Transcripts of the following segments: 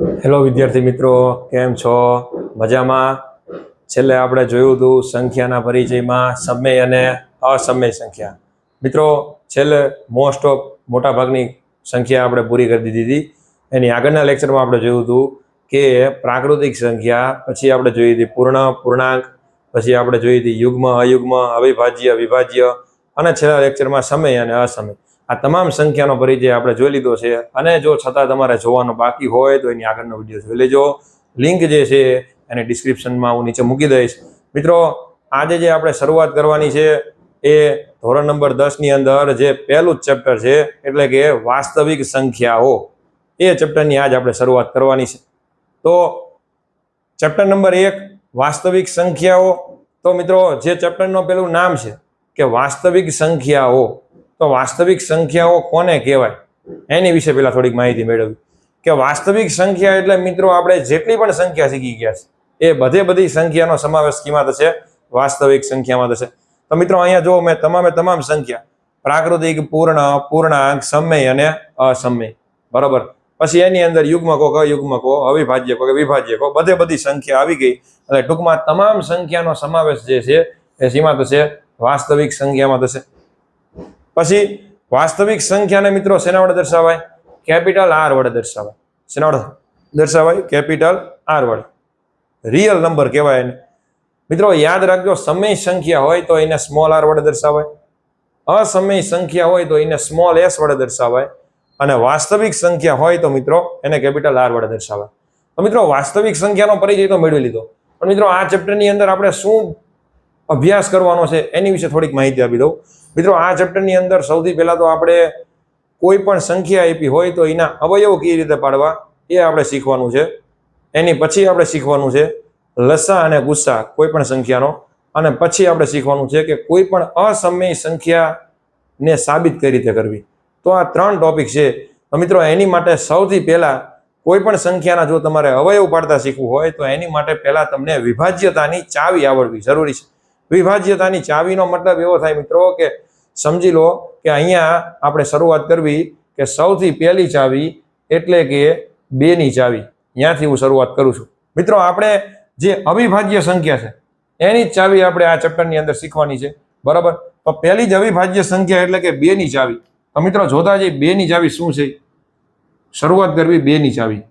Hello વિદ્યાર્થી મિત્રો, કેમ છો? મજામાં? છેલ્લે આપણે જોયું હતું સંખ્યાના પરિચયમાં સમય અને અસમય સંખ્યા. મિત્રો, છેલ્લે મોસ્ટ ઓફ મોટાભાગની સંખ્યા આપણે પૂરી કરી દીધી હતી. એની આગળના લેક્ચરમાં આપણે જોયું હતું કે પ્રાકૃતિક સંખ્યા, પછી આપણે જોઈ હતી પૂર્ણ, પૂર્ણાંક, પછી આપણે જોઈ હતી યુગ્મ, અયુગ્મ, અવિભાજ્ય, વિભાજ્ય, અને છેલ્લા લેક્ચરમાં સમય અને અસમય. આ તમામ સંખ્યાનો પરિચય આપણે જોઈ લીધો છે. અને જો છતાં તમારે જોવાનો બાકી હોય તો એની આગળનો વીડિયો જોઈ લેજો. લિંક જે છે એને ડિસ્ક્રિપ્શનમાં હું નીચે મૂકી દઈશ. મિત્રો, આજે જે આપણે શરૂઆત કરવાની છે એ ધોરણ નંબર દસની અંદર જે પહેલું જ ચેપ્ટર છે, એટલે કે વાસ્તવિક સંખ્યાઓ. એ ચેપ્ટરની આજ આપણે શરૂઆત કરવાની છે. તો ચેપ્ટર નંબર એક, વાસ્તવિક સંખ્યાઓ. તો મિત્રો, જે ચેપ્ટરનું પેલું નામ છે કે વાસ્તવિક સંખ્યાઓ. તો વાસ્તવિક સંખ્યાઓ કોને કહેવાય? એની વિશે પેલા થોડીક માહિતી મેળવી. કે વાસ્તવિક સંખ્યા એટલે મિત્રો આપણે જેટલી પણ સંખ્યા શીખી ગયા છે, એ બધે બધી સંખ્યાનો સમાવેશ કીમાં થશે વાસ્તવિક સંખ્યામાં થશે. તો મિત્રો અહીંયા જો મેં તમામે તમામ સંખ્યા. પ્રાકૃતિક, પૂર્ણ, પૂર્ણાંક, સમય અને અસમય. બરોબર? પછી એની અંદર યુગ્મકો અયુગ્મકો અવિભાજ્ય કો કે વિભાજ્ય કો બધે બધી સંખ્યા આવી ગઈ. એટલે ટૂંકમાં તમામ સંખ્યાનો સમાવેશ જે છે, એ સીમા થશે વાસ્તવિક સંખ્યામાં થશે. પછી વાસ્તવિક સંખ્યાને મિત્રો શેના વડે દર્શાવાય? કેપિટલ આર વડે દર્શાવાય. શેના વડે દર્શાવાય? કેપિટલ આર વડે. રિયલ નંબર કહેવાય એને. મિત્રો યાદ રાખજો, સમય સંખ્યા હોય તો એને સ્મોલ આર વડે દર્શાવાય. અસમય સંખ્યા હોય તો એને સ્મોલ એસ વડે દર્શાવાય. અને વાસ્તવિક સંખ્યા હોય તો મિત્રો એને કેપિટલ આર વડે દર્શાવાય. તો મિત્રો વાસ્તવિક સંખ્યાનો પરિચય તો મેળવી લીધો. પણ મિત્રો આ ચેપ્ટરની અંદર આપણે શું અભ્યાસ કરવાનો છે એની વિશે થોડીક માહિતી આપી દઉં. મિત્રો, આ ચેપ્ટરની અંદર સૌથી પહેલાં તો આપણે કોઈ પણ સંખ્યા આપી હોય તો એના અવયવ કઈ રીતે પાડવા, એ આપણે શીખવાનું છે. એની પછી આપણે શીખવાનું છે લસા અને ગુસ્સા, કોઈ પણ સંખ્યાનો. અને પછી આપણે શીખવાનું છે કે કોઈ પણ અસમય સંખ્યાને સાબિત કઈ રીતે કરવી. તો આ ત્રણ ટોપિક છે. મિત્રો, એની માટે સૌથી પહેલાં કોઈ પણ સંખ્યાના જો તમારે અવયવ પાડતા શીખવું હોય, તો એની માટે પહેલાં તમને વિભાજ્યતાની ચાવી આવડવી જરૂરી છે. વિભાજ્યતાની ચાવીનો મતલબ એવો થાય મિત્રો કે સમજી લો કે અહીંયા આપણે શરૂઆત કરવી કે સૌથી પહેલી ચાવી એટલે કે બેની ચાવી. ત્યાંથી હું શરૂઆત કરું છું. મિત્રો, આપણે જે અવિભાજ્ય સંખ્યા છે, એની જ ચાવી આપણે આ ચેપ્ટરની અંદર શીખવાની છે. બરાબર? તો પહેલી જ અવિભાજ્ય સંખ્યા એટલે કે બેની ચાવી. તો મિત્રો, જોતા જઈએ બેની ચાવી શું છે? શરૂઆત કરવી બેની ચાવી.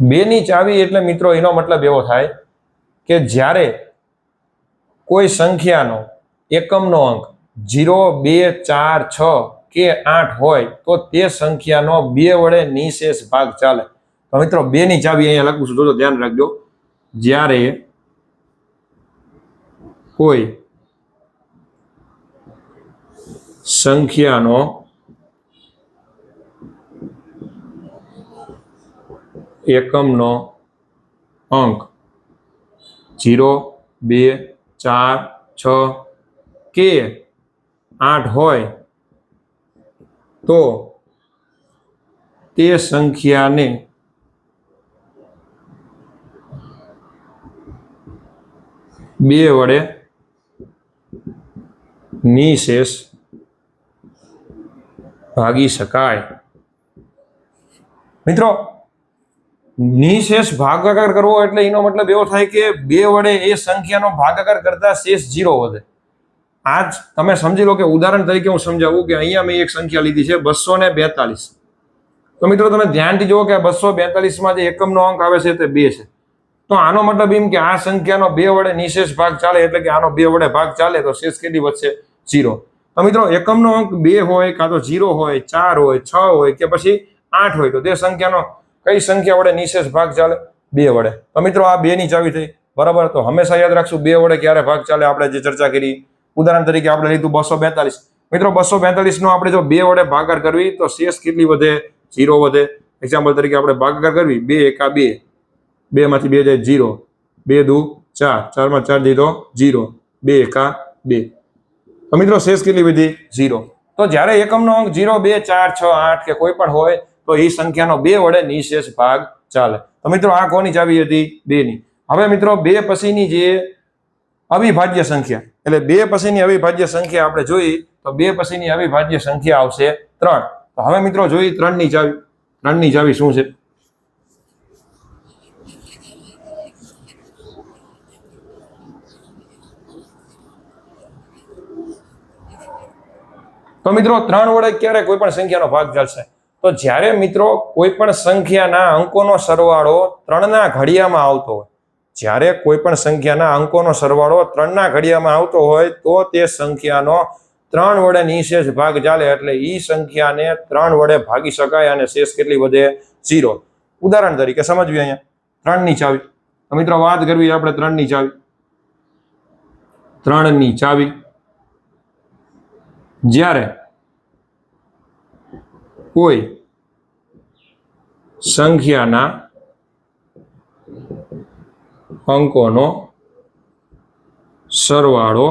બેની ચાવી એટલે મિત્રો એનો મતલબ એવો થાય કે જ્યારે કોઈ સંખ્યાનો, એકમનો અંક જીરો, બે, ચાર, છ કે આઠ હોય, તો તે સંખ્યાનો બે વડે નિશેષ ભાગ ચાલે. તો મિત્રો બે ની ચાવી અહીંયા લખું છું. જોજો, ધ્યાન રાખજો. જ્યારે કોઈ સંખ્યાનો એકમનો અંક જીરો, બે, ચાર, છ, કે આઠ હોય, તો તે સંખ્યાને બે વડે નિશેષ ભાગી શકાય. મિત્રો નિશેષ ભાગાકાર કરવો એટલે એનો મતલબ એવો થાય કે બે વડે એ સંખ્યાનો ભાગાકાર કરતા શેષ જીરો વધે. આજ તમે સમજી લો કે ઉદાહરણ તરીકે હું સમજાવું કે અહીંયા મેં એક સંખ્યા લીધી છે બસો ને બેતાલીસ. તો મિત્રો તમે ધ્યાનથી જુઓ કે બસો બેતાલીસમાં જે એકમનો અંક આવે છે તે બે છે. તો આનો મતલબ એમ કે આ સંખ્યાનો બે વડે નિશેષ ભાગ ચાલે એટલે કે આનો બે વડે ભાગ ચાલે તો શેષ કેટલી વધશે? જીરો તો મિત્રો એકમનો અંક બે હોય કાં તો જીરો હોય, ચાર હોય, છ હોય કે પછી આઠ હોય તો તે સંખ્યાનો કઈ સંખ્યા વડે નિશેષ ભાગ ચાલે? બે વડે. તો મિત્રો આ બે ની ચાવી થઈ. બરાબર? તો હંમેશા યાદ રાખશું, બે વડે ક્યારે ભાગ ચાલે આપણે જે ચર્ચા કરી. ઉદાહરણ તરીકે આપણે લીધું બસો બેતાલીસ. મિત્રો, બસો બેતાલીસ નો આપણે જો બે વડે ભાગાકાર કરવી, તો શેષ કેટલી વધે? જીરો વધે. એક્ઝામ્પલ તરીકે આપણે ભાગાકાર કરવી. બે એકા બે. બે માંથી બે જાય જીરો બે દુ ચાર. ચારમાં ચાર દીધો જીરો બે એકા બે. તો મિત્રો, શેષ કેટલી વધી? જીરો તો જ્યારે એકમનો અંક જીરો બે, ચાર, છ, આઠ કે કોઈ પણ હોય તો એ સંખ્યાનો બે વડે નિશેષ ભાગ ચાલે. તો મિત્રો, આ કોની ચાવી હતી? બે ની હવે મિત્રો, બે પછીની જે અવિભાજ્ય સંખ્યા, એટલે બે પછીની અવિભાજ્ય સંખ્યા આપણે જોઈ, તો બે પછીની અવિભાજ્ય સંખ્યા આવશે ત્રણ. તો હવે મિત્રો, જોઈ ત્રણની ચાવી. ત્રણની ચાવી શું છે? તો મિત્રો, ત્રણ વડે ક્યારે કોઈ પણ સંખ્યાનો ભાગ ચાલશે? તો જ્યારે મિત્રો કોઈ પણ સંખ્યાના અંકોનો સરવાળો ત્રણના ઘડિયામાં આવતો હોય, જ્યારે કોઈ પણ સંખ્યાના અંકોનો સરવાળો ત્રણના ઘડિયામાં આવતો હોય, તો તે સંખ્યાનો ત્રણ વડે નિશેષ ભાગ ચાલે એટલે ઈ સંખ્યાને ત્રણ વડે ભાગી શકાય અને શેષ કેટલી વધે? ઝીરો. ઉદાહરણ તરીકે સમજવી અહીંયા. ત્રણની ચાવી. તો મિત્રો વાત કરવી આપણે ત્રણની ચાવી. ત્રણની ચાવી. જ્યારે કોઈ સંખ્યાના અંકોનો સરવાળો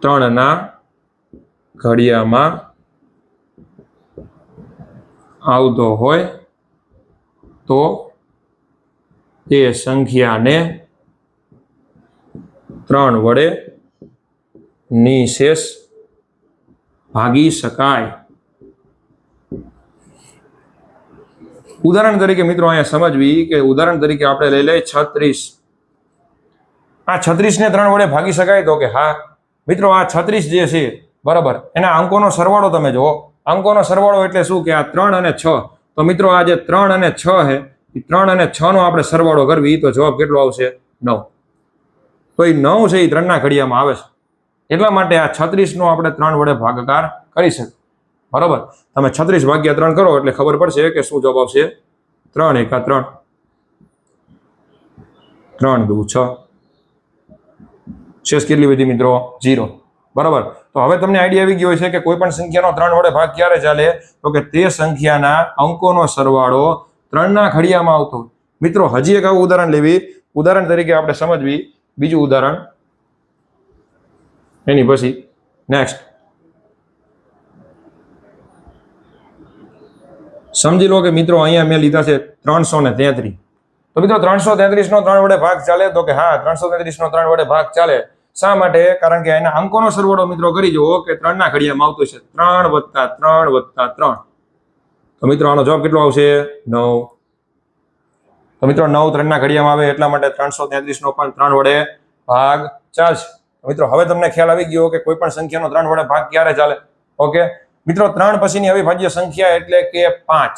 ત્રણના ઘડિયામાં આવતો હોય તો તે સંખ્યાને ત્રણ વડે નિશેષ ભાગી શકાય. ઉદાહરણ તરીકે મિત્રો અહીંયા સમજવી કે ઉદાહરણ તરીકે આપણે લઈ લઈએ છત્રીસ. આ છત્રીસ ને ત્રણ વડે ભાગી શકાય તો કે હા. મિત્રો, આ છત્રીસ જે છે, બરાબર, એના અંકોનો સરવાળો તમે જુઓ. અંકોનો સરવાળો એટલે શું કે આ ત્રણ અને છ. તો મિત્રો, આ જે ત્રણ અને છ છે, એ ત્રણ અને છ નો આપણે સરવાળો કરવી, તો જવાબ કેટલો આવશે? નવ. તો એ નવ છે, એ ત્રણના ઘડિયામાં આવે છે. એટલા માટે આ છત્રીસનો આપણે ત્રણ વડે ભાગાકાર કરી શકીએ. બરાબર? તમે છત્રીસ ભાગ્યા ત્રણ કરો એટલે ખબર પડશે કે શું જવાબ આવશે? ત્રણ એકા ત્રણ. ત્રણ દુ છ. શેષ કેટલી બધી મિત્રો? જીરો બરાબર? તો હવે તમને આઈડિયા આવી ગયો છે કે કોઈ પણ સંખ્યાનો ત્રણ વડે ભાગ ક્યારે ચાલે? તો કે તે સંખ્યાના અંકોનો સરવાળો ત્રણના ઘડિયામાં આવતો મિત્રો, હજી એક આવું ઉદાહરણ લેવી. ઉદાહરણ તરીકે આપણે સમજવી. બીજું ઉદાહરણ. એની પછી નેક્સ્ટ સમજી લો કે મિત્રો અહીંયા મેં લીધા છે ત્રણસો ને તેત્રીસ તો મિત્રો ત્રણસો તેત્રીસ નો ત્રણ વડે ભાગ ચાલે? તો કે હા, ત્રણસો તેત્રીસ નો ત્રણ વડે ભાગ ચાલે. શા માટે? કારણ કે એના અંકોનો સરવાળો મિત્રો કરી જુઓ કે ત્રણના ઘડિયામાં આવતો છે. ત્રણ વત્તા ત્રણ વત્તા ત્રણ. તો મિત્રો આનો જવાબ કેટલો આવશે? નવ. તો મિત્રો નવ ત્રણના ઘડિયામાં આવે એટલા માટે ત્રણસો તેત્રીસ નો પણ ત્રણ વડે ભાગ ચાલશે. મિત્રો, હવે તમને ખ્યાલ આવી ગયો કે કોઈ પણ સંખ્યાનો ત્રણ વડે ભાગ ક્યારે ચાલે? ઓકે? મિત્રો, ત્રણ પછીની અવિભાજ્ય સંખ્યા એટલે કે પાંચ.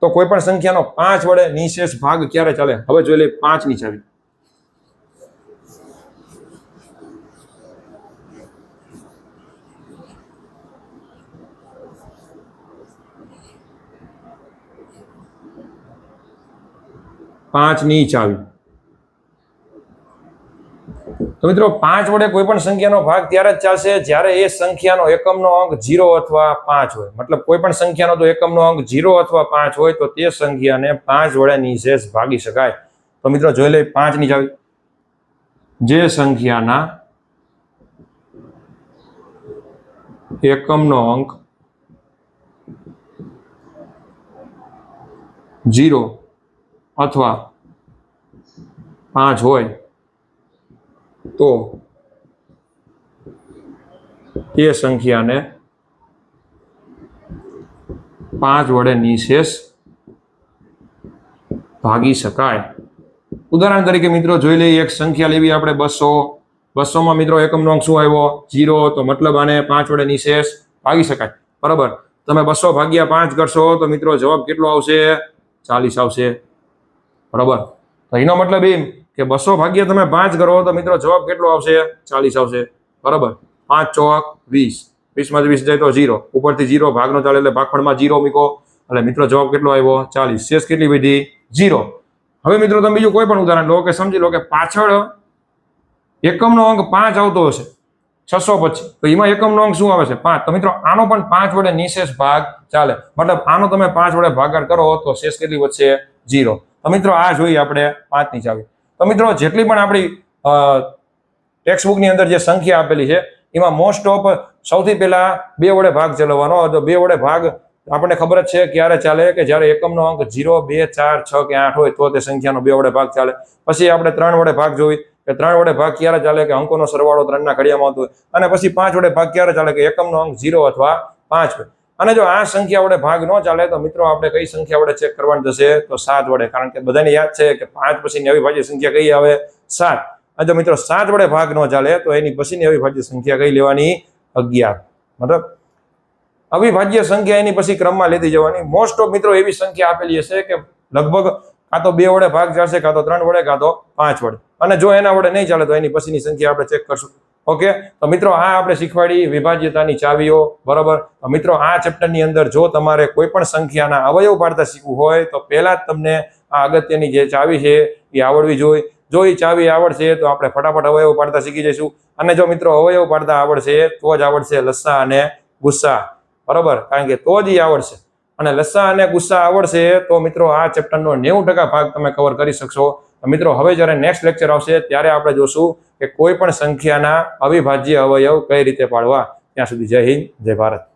તો કોઈ પણ સંખ્યાનો પાંચ વડે નિશેષ ભાગ ક્યારે ચાલે? હવે જોઈ લઈએ પાંચની ચાવી. પાંચની ચાવી. તો મિત્રો, પાંચ વડે કોઈ પણ સંખ્યાનો ભાગ ત્યારે જ ચાલશે જ્યારે એ સંખ્યાનો એકમનો અંક જીરો અથવા પાંચ હોય. મતલબ કોઈ પણ સંખ્યાનો તો એકમનો અંક જીરો અથવા પાંચ હોય તો તે સંખ્યાને પાંચ વડે નિશેષ ભાગી શકાય. તો મિત્રો, જોઈ લઈએ પાંચની ચાવી. જે સંખ્યાના એકમનો અંક જીરો અથવા પાંચ હોય તો તે સંખ્યાને પાંચ વડે નિશેષ ભાગી શકાય. ઉદાહરણ તરીકે મિત્રો જોઈ લઈએ, એક સંખ્યા લેવી આપણે બસો. બસોમાં મિત્રો એકમનો અંક શું આવ્યો? જીરો તો મતલબ આને પાંચ વડે નિશેષ ભાગી શકાય. બરાબર? તમે બસો ભાગ્યા પાંચ કરશો તો મિત્રો જવાબ કેટલો આવશે? ચાલીસ આવશે. બરાબર? તો એનો મતલબ એમ કે બસો ભાગ્ય તમે પાંચ કરો તો મિત્રો જવાબ કેટલો આવશે? ચાલીસ આવશે. બરાબર? પાંચ, ચોક, વીસ. વીસમાંથી વીસ જાય તો જીરો ઉપરથી જીરો ભાગનો ચાલે એટલે ભાગફળમાં જીરો મૂકો. એટલે મિત્રો જવાબ કેટલો આવ્યો? ચાલીસ. શેષ કેટલી વધી? જીરો હવે મિત્રો તમે બીજું કોઈ પણ ઉદાહરણ લો કે સમજી લો કે પાછળ એકમનો અંક પાંચ આવતો હશે. છસો પછી તો એમાં એકમનો અંક શું આવે છે? પાંચ. તો મિત્રો આનો પણ પાંચ વડે નિશેષ ભાગ ચાલે. મતલબ આનો તમે પાંચ વડે ભાગાકાર કરો તો શેષ કેટલી વધશે? જીરો તો મિત્રો આ જોઈએ આપણે પાંચની ચાવી. તો મિત્રો, જેટલી પણ આપણી ટેક્સ્ટ બુકની અંદર જે સંખ્યા આપેલી છે, એમાં મોસ્ટ ઓફ સૌથી પહેલાં બે વડે ભાગ ચલાવવાનો. તો બે વડે ભાગ આપણને ખબર જ છે ક્યારે ચાલે, કે જ્યારે એકમનો અંક જીરો બે, ચાર, છ કે આઠ હોય તો તે સંખ્યાનો બે વડે ભાગ ચાલે. પછી આપણે ત્રણ વડે ભાગ જોઈ, કે ત્રણ વડે ભાગ ક્યારે ચાલે, કે અંકોનો સરવાળો ત્રણના ઘડિયામાં આવતો અને પછી પાંચ વડે ભાગ ક્યારે ચાલે, કે એકમનો અંક જીરો અથવા પાંચ હોય. અને જો આ સંખ્યા વડે ભાગ ન ચાલે, તો મિત્રો આપણે કઈ સંખ્યા વડે ચેક કરવાની થશે? તો સાત વડે, કારણ કે બધાને યાદ છે કે પાંચ પછીની અવિભાજ્ય સંખ્યા કઈ આવે? સાત. અને જો મિત્રો સાત વડે ભાગ ન ચાલે, તો એની પછીની અવિભાજ્ય સંખ્યા કઈ લેવાની? અગિયાર. મતલબ અવિભાજ્ય સંખ્યા એની પછી ક્રમમાં લેતી જવાની. મોસ્ટ ઓફ મિત્રો એવી સંખ્યા આપેલી હશે કે લગભગ કાં તો બે વડે ભાગ ચાલશે, કાં તો ત્રણ વડે, કાં તો પાંચ વડે. અને જો એના વડે નહીં ચાલે, તો એની પછીની સંખ્યા આપણે ચેક કરશું. ઓકે તો મિત્રો, આ આપણે શીખવાડી વિભાજ્યતાની ચાવીઓ, બરાબર? તો મિત્રો, આ ચેપ્ટરની અંદર જો તમારે કોઈ પણ સંખ્યાના અવયવ પાડતા શીખવું હોય, તો પહેલા જ તમને આ અગત્યની જે ચાવી છે, એ આવડવી જોઈએ જો એ ચાવી આવડશે, તો આપણે ફટાફટ અવયવ પાડતા શીખી જઈશું. અને જો મિત્રો, અવયવ પાડતા આવડશે, તો જ આવડશે લસ્સા અને ગુસ્સા. બરાબર? કારણ કે તો જ એ આવડશે. અને લસ્સા અને ગુસ્સા આવડશે, તો મિત્રો, આ ચેપ્ટરનો નેવું ભાગ તમે કવર કરી શકશો. મિત્રો, હવે જ્યારે નેક્સ્ટ લેક્ચર આવશે, ત્યારે આપણે જોશું કે કોઈ પણ સંખ્યાના અવિભાજ્ય અવયવ કઈ રીતે પાડવા? ત્યાં સુધી જય હિન્દ, જય ભારત.